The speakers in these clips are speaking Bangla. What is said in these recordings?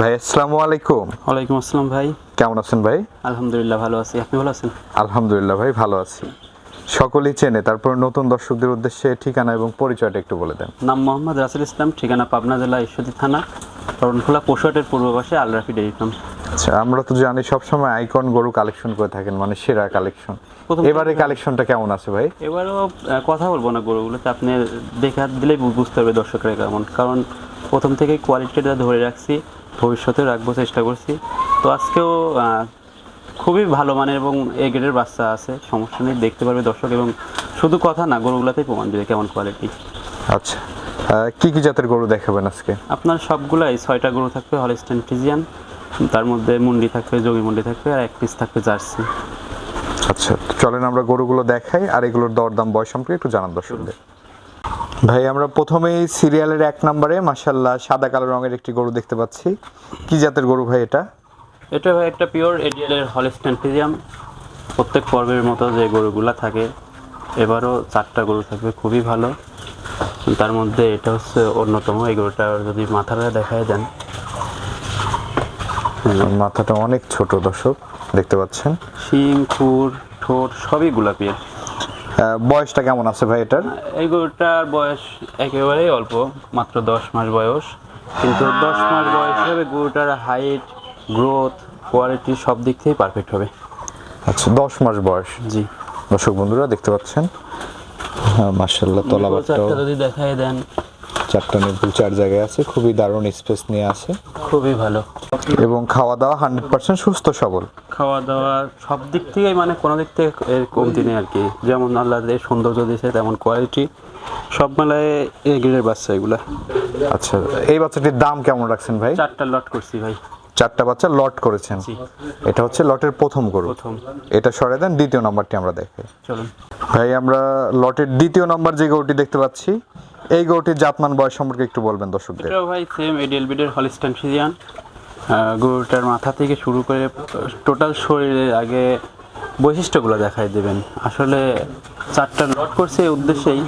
ভাই আসসালামু আলাইকুম। ওয়ালাইকুম আসসালাম ভাই। কেমন আছেন ভাই? আলহামদুলিল্লাহ ভালো আছি। আপনি ভালো আছেন? আলহামদুলিল্লাহ ভাই ভালো আছি। সকলেই চেনে তারপর নতুন দর্শকদের উদ্দেশ্যে ঠিকানা এবং পরিচয়টা একটু বলে দেন। নাম মোহাম্মদ রাসেল ইসলাম ঠিকানা পাবনা জেলা ঈশ্বরদী থানা রনখোলা পশুহাটের পূর্ব পাশে আলরাফি ডেইরি ফার্ম। আচ্ছা আমরা তো জানি সবসময় আইকন গরু কালেকশন করে থাকেন মানে সেরা কালেকশন এবারে কালেকশনটা কেমন আছে ভাই? এবারও কথা বলব না গরুগুলোতে আপনি দেখা দিলেই বুঝতে পারবে দর্শকরা কেমন। কারণ প্রথম থেকেই কোয়ালিটিটা ধরে রাখছি। ভবিষ্যতেও রাখব চেষ্টা করছি। তো আজকেও খুবই ভালো মানের এবং এ গ্রেডের বাচ্চা আছে। সমস্যা নেই দেখতে পারবে দর্শক এবং শুধু কথা না গরুগুলোতেই প্রমাণ দেবে কেমন কোয়ালিটি আচ্ছা কি কি জাতের গরু দেখাবেন আজকে? আপনার সবগুলাই ছয়টা গরু থাকবে হলিস্টেন ফিজিয়ান তার মধ্যে মুন্ডি থাকবে যোগী মুন্ডি থাকবে আর এক পিস থাকবে জার্সি। আচ্ছা চলেন আমরা গরুগুলো দেখাই আর এগুলোর দরদাম বয়স সম্পর্কে একটু জানান দর্শকদের। ভাই আমরা প্রথমেই সিরিয়ালের এক নম্বরে মাসাল্লাহ সাদা কালো রঙের একটি গরু দেখতে পাচ্ছি। কি জাতের গরু ভাই এটা? এটা ভাই একটা পিওর এডিএলের হলিস্টেন ফিজিয়াম। প্রত্যেক পর্বের মতো যে গরুগুলা থাকে এবারও চারটা গরু থাকবে খুবই ভালো। তার মধ্যে এটা হচ্ছে অন্যতম এই গরুটা যদি মাথাটা দেখায় দেন। মাথাটা অনেক ছোট দর্শক দেখতে পাচ্ছেন। শিং খুর ঠোঁট সবই গোলাপির বয়সটা কেমন আছে ভাই এটার? এই গরুটার বয়স একেবারেই অল্প মাত্র দশ মাস বয়স। কিন্তু দশ মাস বয়স হবে গরুটার হাইট গ্রোথ কোয়ালিটি সব দিক থেকেই পারফেক্ট হবে। আচ্ছা দশ মাস বয়স। জি। দর্শক বন্ধুরা দেখতে পাচ্ছেন? হ্যাঁ মার্শাল্লাহ তলাবারটাও যদি দেখাই দেন চারটা নিপুল চার জায়গায় আছে। খুবই দারুণ স্পেস নিয়ে আছে। খুবই ভালো। এবং খাওয়া দাওয়া হান্ড্রেড পার্সেন্ট সুস্থ সবল। খাওয়া দাওয়া সব দিক থেকেই মানে কোনো দিক থেকে এর কমতি নেই আর কি। যেমন আল্লাহ সৌন্দর্য দিয়েছে তেমন কোয়ালিটি সব মেলায় এ গ্রেডের বাচ্চা এগুলা। আচ্ছা এই বাচ্চাটির দাম কেমন রাখছেন ভাই? চারটা লট করছি ভাই। চারটা বাচ্চা লট করেছেন। এটা হচ্ছে লটের প্রথম গরু। প্রথম। এটা সরে দেন দ্বিতীয় নাম্বারটি আমরা চলুন। ভাই আমরা লটের দ্বিতীয় নাম্বার যে গরুটি দেখতে পাচ্ছি এই গরুটির জাতমান বয়স সম্পর্কে একটু বলবেন দর্শকদের। এটাও ভাই সেম এডিএল বিডের হলিস্টান ফিজিয়ান গরুটার মাথা থেকে শুরু করে টোটাল শরীরের আগে বৈশিষ্ট্যগুলো দেখাই দেবেন। আসলে চারটা লট করছে এই উদ্দেশ্যেই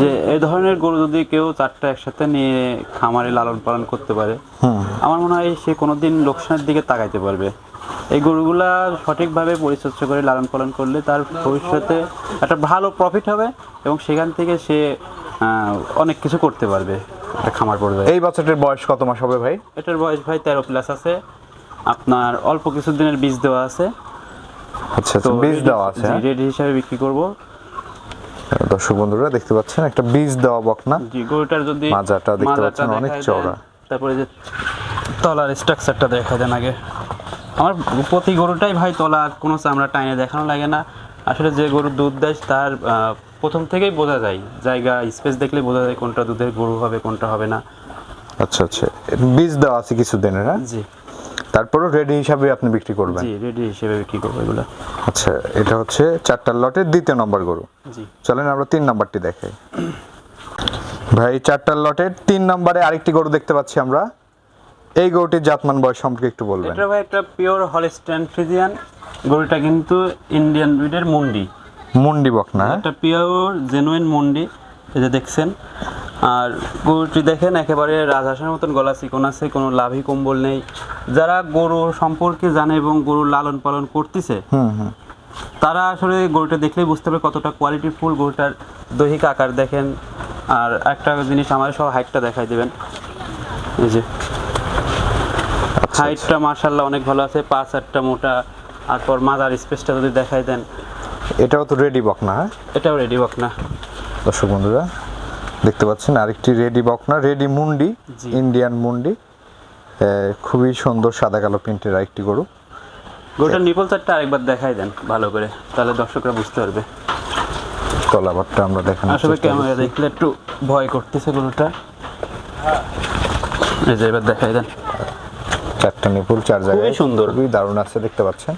যে এই ধরনের গরু যদি কেউ চারটা একসাথে নিয়ে খামারে লালন পালন করতে পারে আমার মনে হয় সে কোনোদিন লোকসানের দিকে তাকাইতে পারবে। এই গরুগুলা সঠিকভাবে পরিচর্যা করে লালন পালন করলে তার ভবিষ্যতে একটা ভালো প্রফিট হবে এবং সেখান থেকে সে অনেক কিছু করতে পারবে একটা খামার পড়বে এই বাচ্চাটির বয়স কত মাস হবে ভাই? এটার বয়স ভাই তেরো প্লাস আছে। আপনার অল্প কিছু দিনের বীজ দেওয়া আছে। আচ্ছা তো বীজ দেওয়া আছে হ্যাঁ? রেডি হিসাবে বিক্রি করব। দর্শক বন্ধুরা দেখতে পাচ্ছেন একটা বীজ দেওয়া বকনা। জি গরুটার যদি মাজাটা দেখতে পাচ্ছেন অনেক চওড়া। তারপরে যে তলার স্ট্রাকচারটা দেখা দেন আগে। আমার প্রতি গরুটাই ভাই তলা কোনো চামড়া টাইনে দেখানো লাগে না। আসলে যে গরু দুধ দেয় তার প্রথম থেকেই বোঝা যায়। জায়গা স্পেস দেখলে বোঝা যায় কোনটা দুধের গরু হবে কোনটা হবে না। আচ্ছা আচ্ছা। বীজ দেওয়া আছে কিছু দিনের হ্যাঁ? জি। তারপরও রেডি হিসাবে আপনি বিক্রি করবেন? জি রেডি হিসেবে বিক্রি করব এগুলো। আচ্ছা এটা হচ্ছে চারটার লটের দ্বিতীয় নম্বর গরু। জি। চলেন আমরা তিন নম্বরটি দেখাই। ভাই চারটার লটের তিন নম্বরে আরেকটি গরু দেখতে পাচ্ছি আমরা। এই গরুটির জাতমান বয়স সম্পর্কে একটু বলবেন। এটা ভাই একটা পিওর হলিস্টান ফ্রিজিয়ান গরুটা কিন্তু ইন্ডিয়ান ব্রিডের মুন্ডি। মুন্ডি বকনা হ্যাঁ? একটা পিওর জেনুইন মুন্ডি এই যে দেখছেন। আর গরুটি দেখেন একেবারে রাজহাঁসের মতন গলা চিকন আছে কোনো লাভই কম্বল নেই। যারা গরু সম্পর্কে জানে এবং গরুর লালন পালন করতেছে হুম হুম। তারা আসলে গরুটা দেখলেই বুঝতে পারবে কতটা কোয়ালিটি ফুল গরুটার দৈহিক আকার দেখেন। আর একটা জিনিস আমার সব হাইটটা দেখাই দেবেন। এই যে। হাইটটা মার্শাল্লাহ অনেক ভালো আছে পা চারটা মোটা আর পর মাজার স্পেসটা যদি দেখাই দেন। এটাও তো রেডি বকনা হ্যাঁ? এটাও রেডি বক না। দর্শক বন্ধুরা দেখতে পাচ্ছেন আরেকটি রেডি বক না রেডি মুন্ডি ইন্ডিয়ান মুন্ডি। খুবই সুন্দর সাদা কালো প্রিন্টের আরেকটি গরু। গরুটার নিপল চারটা আরেকবার দেখাই দেন ভালো করে তাহলে দর্শকরা বুঝতে পারবে। তলাবারটা আমরা দেখানোর আসলে ক্যামেরা দেখলে একটু ভয় করতেছে গরুটা। এই যে এবার দেখাই দেন। চারটা নিপুল চার জায়গায় সুন্দর। খুবই দারুণ আছে দেখতে পাচ্ছেন।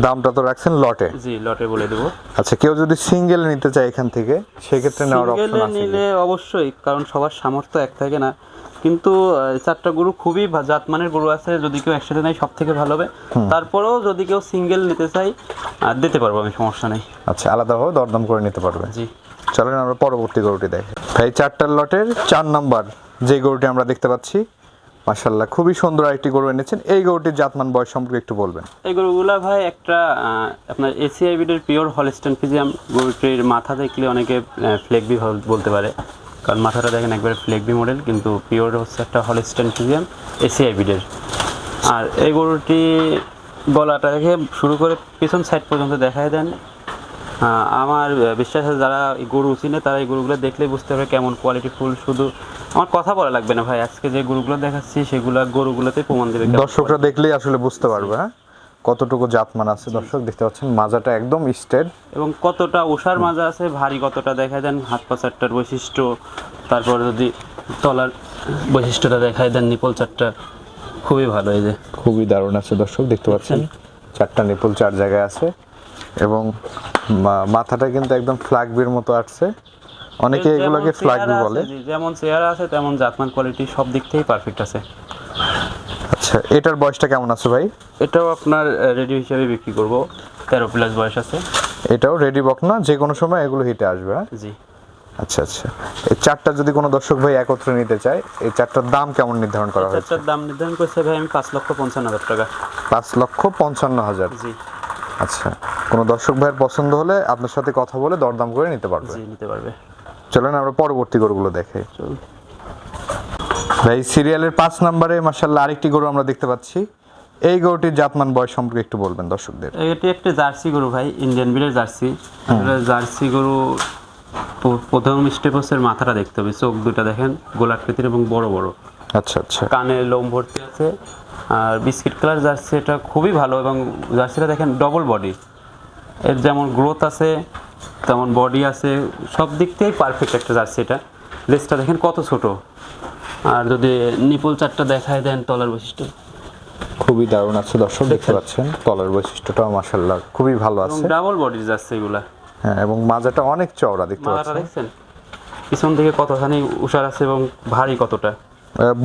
দামটা তো রাখছেন লটে। জি লটে বলে দেবো। আচ্ছা কেউ যদি সিঙ্গেল নিতে চায় এখান থেকে সেক্ষেত্রে নেওয়ার অপশন আছে নিলে অবশ্যই কারণ সবার সামর্থ্য এক থাকে না। কিন্তু চারটা গরু খুবই ভা- জাতমানের গরু আছে যদি কেউ একসাথে নেয় সব থেকে ভালো হবে। তারপরেও যদি কেউ সিঙ্গেল নিতে চাই দিতে পারব আমি সমস্যা নেই। আচ্ছা আলাদাভাবে দরদাম করে নিতে পারবে। জি। চলেন আমরা পরবর্তী গরুটি দেখি। ভাই চারটার লটের চার নাম্বার যে গরুটি আমরা দেখতে পাচ্ছি মাশাল্লাহ খুবই সুন্দর একটি গরু এনেছেন। এই গরুটির জাতমান, বয়স সম্পর্কে একটু বলবেন। এই গরুগুলা ভাই একটা আপনার এসিআই বিডের পিওর হলিস্টেন ফিজিয়াম গরুটির মাথা দেখলে অনেকে ফ্লেগবি বলতে পারে। কারণ মাথাটা দেখেন একবারে ফ্লেগবি মডেল, কিন্তু পিওর হচ্ছে একটা হলিস্টেন ফিজিয়াম এসিআই বিডের। আর এই গরুটি গলাটা থেকে শুরু করে পিছন সাইড পর্যন্ত দেখায় দেন। আমার বিশ্বাস যারা গরু চিনে, তারা এই গরুগুলো দেখলেই বুঝতে পারবে কেমন কোয়ালিটি ফুল। শুধু আমার কথা বলা লাগবে না ভাই। আজকে যে গরুগুলো দেখাচ্ছি সেগুলো গরুগুলোতে প্রমাণ দেবে দর্শকরা দেখলেই আসলে বুঝতে পারবে হ্যাঁ? কতটুকু জাতমান আছে দর্শক দেখতে পাচ্ছেন মাজাটা একদম স্টেড এবং কতটা ওষার মাজা আছে ভারী কতটা দেখায় দেন হাত পা চারটার বৈশিষ্ট্য তারপর যদি তলার বৈশিষ্ট্যটা দেখায় দেন নিপল চারটা খুবই ভালো এই যে। খুবই দারুণ আছে দর্শক দেখতে পাচ্ছেন চারটা নিপুল চার জায়গায় আছে। এবং মাথাটা কিন্তু একদম ফ্ল্যাগবির মতো আসছে। অনেকে এগুলোকে ফ্ল্যাগবি বলে। যেমন চেয়ার আছে তেমন জাতমান কোয়ালিটি সব দিক থেকেই পারফেক্ট আছে। আচ্ছা এটার বয়সটা কেমন আছে ভাই? এটাও আপনার রেডি হিসেবে বিক্রি করব। তেরো প্লাস বয়স আছে। এটাও রেডি বক না যে কোনো সময় এগুলো হিটে আসবে হ্যাঁ? জি। আচ্ছা আচ্ছা। এই চারটা যদি কোনো দর্শক ভাই একত্রে নিতে চায় এই চারটার দাম কেমন নির্ধারণ করা হয়েছে চারটার দাম নির্ধারণ করছে ভাই আমি পাঁচ লক্ষ পঞ্চান্ন হাজার টাকা। পাঁচ লক্ষ পঞ্চান্ন হাজার। জি। আচ্ছা কোনো দর্শক ভাইয়ের পছন্দ হলে আপনার সাথে কথা বলে দরদাম করে নিতে পারবে। জি নিতে পারবে। চলেন আমরা পরবর্তী গরুগুলো দেখে। ভাই সিরিয়ালের পাঁচ নম্বরে মাসাল্লাহ আরেকটি গরু আমরা দেখতে পাচ্ছি। এই গরুটির জাতমান বয়স সম্পর্কে একটু বলবেন দর্শকদের। এটি একটি জার্সি গরু ভাই ইন্ডিয়ান ব্রিডের জার্সি। জার্সি গরু প্রথম স্টেপসের মাথাটা দেখতে হবে চোখ দুটো দেখেন গোলাকৃতির এবং বড় বড়। আচ্ছা আচ্ছা। কানে লোম ভর্তি আছে আর বিস্কিট কালার জার্সি এটা খুবই ভালো এবং জার্সিটা দেখেন ডবল বডি এর যেমন গ্রোথ আছে তেমন বডি আছে সব দিক থেকেই পারফেক্ট একটা জার্সি এটা। লেসটা দেখেন কত ছোট। আর যদি নিপুল চারটা দেখায় দেন তলার বৈশিষ্ট্য। খুবই দারুণ আছে দর্শক দেখতে পাচ্ছেন তলার বৈশিষ্ট্যটাও মাসাল্লাহ খুবই ভালো আছে। ডাবল বডির জার্সি এগুলা। হ্যাঁ এবং মাজাটা অনেক চওড়া দেখতে পাচ্ছেন। দেখছেন? পিছন থেকে কতখানি উষার আছে এবং ভারী কতটা?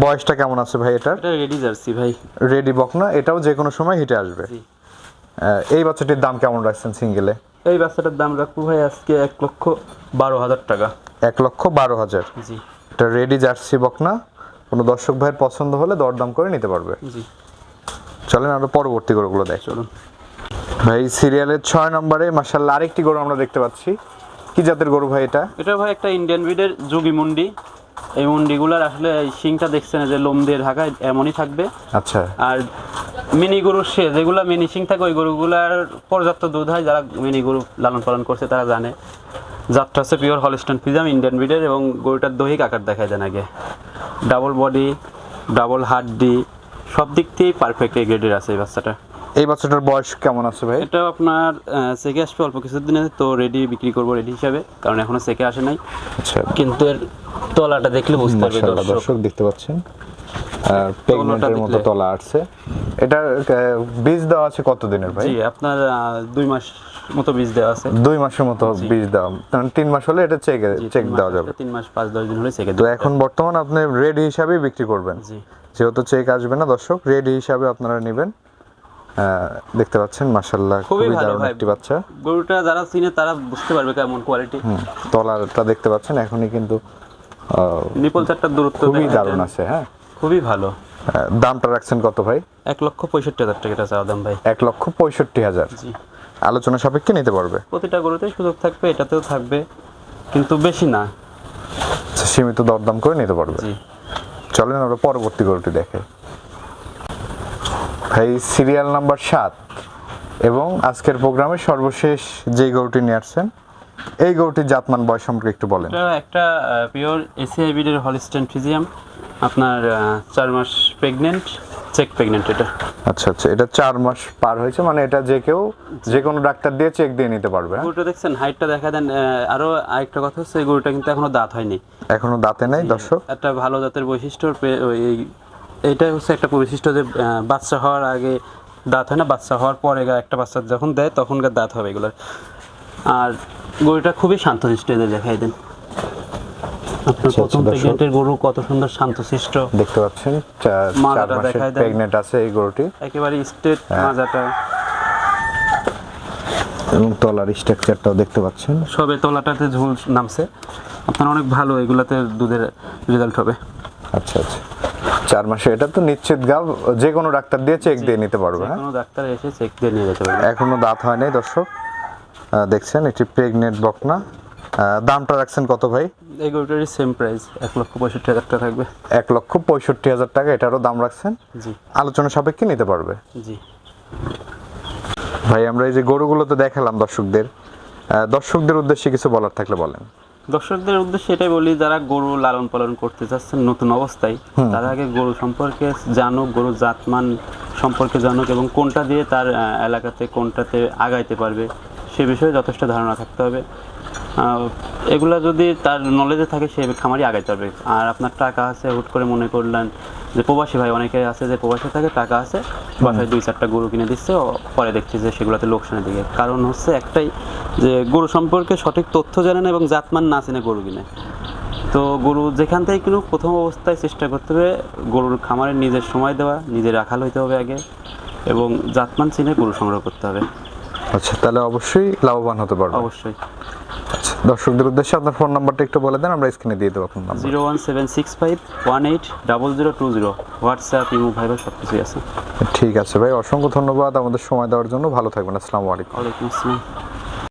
বয়সটা কেমন আছে ভাই এটার? এটা রেডি জার্সি ভাই। রেডি বক না এটাও যে কোনো সময় হিটে আসবে। এই বাচ্চাটির দাম কেমন রাখছেন সিঙ্গেলে এই বাচ্চাটার দাম রাখব ভাই আজকে এক লক্ষ বারো হাজার টাকা। এক লক্ষ বারো হাজার? জি। এটা রেডি জার্সি বক না? কোনো দর্শক ভাইয়ের পছন্দ হলে দরদাম করে নিতে পারবে। জি। চলেন আমরা পরবর্তী গরুগুলো দেখ। চলুন। ভাই সিরিয়ালের ছয় নম্বরে মাসাল্লাহ আরেকটি গরু আমরা দেখতে পাচ্ছি। কি জাতের গরু ভাই এটা? এটা ভাই একটা ইন্ডিয়ান ব্রিডের যোগী মুন্ডি। এই মুন্ডিগুলার আসলে এই শিংটা দেখছেন যে লোম দিয়ে ঢাকায় এমনই থাকবে। আচ্ছা। আর মিনি গরুর সে যেগুলো মিনি সিং থাকে ওই গরুগুলার পর্যাপ্ত দুধ হয় যারা মিনি গরু লালন পালন করছে তারা জানে। জাতটা হচ্ছে পিওর হলিস্টন ফিজাম ইন্ডিয়ান ব্রিডের এবং গরুটার দৈহিক আকার দেখায় দেন আগে। ডাবল বডি ডাবল হাড্ডি সব দিক থেকেই পারফেক্ট এই গ্রেডের আছে এই বাচ্চাটা। এই বাচ্চাটার বয়স কেমন আছে ভাই? এটা আপনার সেকে আসবে অল্প কিছুদিনে তো রেডি বিক্রি করব রেডি হিসাবে কারণ এখনও সেকে আসে নাই। আচ্ছা। কিন্তু এর তলাটা দেখলে বুঝতে পারবে দর্শক দেখতে পাচ্ছেন। প্রেগনেন্টের মতো তলা আসছে। এটার বীজ দেওয়া আছে কত দিনের ভাই? জি আপনার দুই মাস মতো বীজ দেওয়া আছে। দুই মাসের মতো বীজ দেওয়া। কারণ তিন মাস হলে এটা চেক চেক দেওয়া যাবে। তিন মাস পাঁচ দশ দিন হলে সেকে তো এখন বর্তমান আপনি রেডি হিসাবে বিক্রি করবেন। যেহেতু চেক আসবে না দর্শক রেডি হিসাবে আপনারা নেবেন। দেখতে পাচ্ছেন মাশাল্লাহ খুবই দারুণ একটি বাচ্চা। গরুটা যারা চিনে তারা বুঝতে পারবে কেমন কোয়ালিটি তলাটা দেখতে পাচ্ছেন এখনই কিন্তু নিপল চারটার দূরত্ব খুবই। দারুণ আছে হ্যাঁ। খুবই ভালো। দামটা রাখছেন কত ভাই? এক লক্ষ পঁয়ষট্টি হাজার টাকা চাওয়া দাম ভাই। এক লক্ষ পঁয়ষট্টি হাজার। জি। আলোচনা সাপেক্ষে নিতে পারবে? প্রতিটা গরুতে সুযোগ থাকবে এটাতেও থাকবে কিন্তু বেশি না। আচ্ছা, সীমিত দরদাম করে নিতে পারবে। জি। চলেন আমরা পরবর্তী গরুটি দেখে ভাই সিরিয়াল নাম্বার সাত। এবং আজকের প্রোগ্রামে সর্বশেষ যে গরুটি নিয়ে আসছেন এই গরুটির জাতমান বয়স সম্পর্কে একটু বলেন। এটা একটা পিওর এসিআই বিডের হলিস্টেন ফিজিয়াম আপনার চার মাস প্রেগনেন্ট চেক প্রেগনেন্ট এটা। আচ্ছা আচ্ছা এটা চার মাস পার হয়েছে মানে এটা যে কেউ যে কোনো ডাক্তার দিয়ে চেক দিয়ে নিতে পারবে হ্যাঁ? গরুটা দেখছেন হাইটটা দেখা দেন আরও আরেকটা কথা হচ্ছে গরুটা কিন্তু এখনও দাঁত হয়নি। এখনও দাঁতে নেই দর্শক? একটা ভালো জাতের বৈশিষ্ট্য এইটাই হচ্ছে একটা বৈশিষ্ট্য যে বাচ্চা হওয়ার আগে দাঁত হয় না বাচ্চা হওয়ার পরে একটা বাচ্চা যখন দেয় তখনকার দাঁত হবে এগুলোর। আর গরুটা খুবই শান্তশিষ্ট এদের দেখাই দেন। আপনার আচ্ছা, প্রথম প্রেগনেন্টের গরু কত সুন্দর শান্তশিষ্ট। দেখতে পাচ্ছেন চার মাসের প্রেগনেন্ট আছে এই গরুটি। একেবারে স্টেট হ্যাঁ। মাজাটা। এবং তলার স্ট্রাকচারটাও দেখতে পাচ্ছেন। সবে তলাটাতে ঝুল নামছে। আপনার অনেক ভালো এগুলাতে দুধের রেজাল্ট হবে। আচ্ছা আচ্ছা। চার মাসে এটা তো নিশ্চিত গাব যে কোনো ডাক্তার দিয়ে চেক দিয়ে নিতে পারবে হ্যাঁ? কোনো ডাক্তার এসে চেক দিয়ে নিয়ে যেতে পারবে। এখনও দাঁত হয় নাই দর্শক। দেখছেন এটি প্রেগনেন্ট বকনা। দামটা রাখছেন কত ভাই? এই গরুটারই সেম প্রাইস এক লক্ষ পঁয়ষট্টি হাজার টাকা থাকবে। এক লক্ষ পঁয়ষট্টি হাজার টাকা এটারও দাম রাখছেন? জি। আলোচনা সাপেক্ষে নিতে পারবে? জি। ভাই আমরা এই যে গরুগুলো তো দেখালাম দর্শকদের দর্শকদের উদ্দেশ্যে কিছু বলার থাকলে বলেন। দর্শকদের উদ্দেশ্যে এটাই বলি যারা গরু লালন পালন করতে চাচ্ছেন নতুন অবস্থায় তারা আগে গরু সম্পর্কে জানুক গরু জাতমান সম্পর্কে জানুক এবং কোনটা দিয়ে তার এলাকাতে কোনটাতে আগাইতে পারবে। সে বিষয়ে যথেষ্ট ধারণা থাকতে হবে। এগুলা যদি তার নলেজে থাকে সে খামারই আগাইতে পারবে। আর আপনার টাকা আছে হুট করে মনে করলেন যে প্রবাসী ভাই অনেকে আছে যে প্রবাসী থাকে টাকা আছে বাসায় দুই চারটা গরু কিনে দিচ্ছে ও পরে দেখছি যে সেগুলোতে লোকসানের দিকে। কারণ হচ্ছে একটাই যে গরু সম্পর্কে সঠিক তথ্য জানে না এবং জাতমান না চেনে গরু কিনে। তো গরু যেখান থেকে কিনুক প্রথম অবস্থায় চেষ্টা করতে হবে গরুর খামারে নিজের সময় দেওয়া নিজে রাখাল হইতে হবে আগে এবং জাতমান চিনে গরু সংগ্রহ করতে হবে। আচ্ছা তাহলে অবশ্যই লাভবান হতে পারবে অবশ্যই। আচ্ছা দর্শকদের উদ্দেশ্যে আপনার ফোন নাম্বারটা একটু বলে দেন আমরা স্ক্রিনে দিয়ে দেবো আপনার number. Zero one seven six five one eight double zero two zero. WhatsApp imo Viber সব কিছুই আছে। ঠিক আছে ভাই অসংখ্য ধন্যবাদ। আমাদের সময় দেওয়ার জন্য ভালো থাকবেন। আসসালামু আলাইকুম। ওয়ালাইকুম আসসালাম।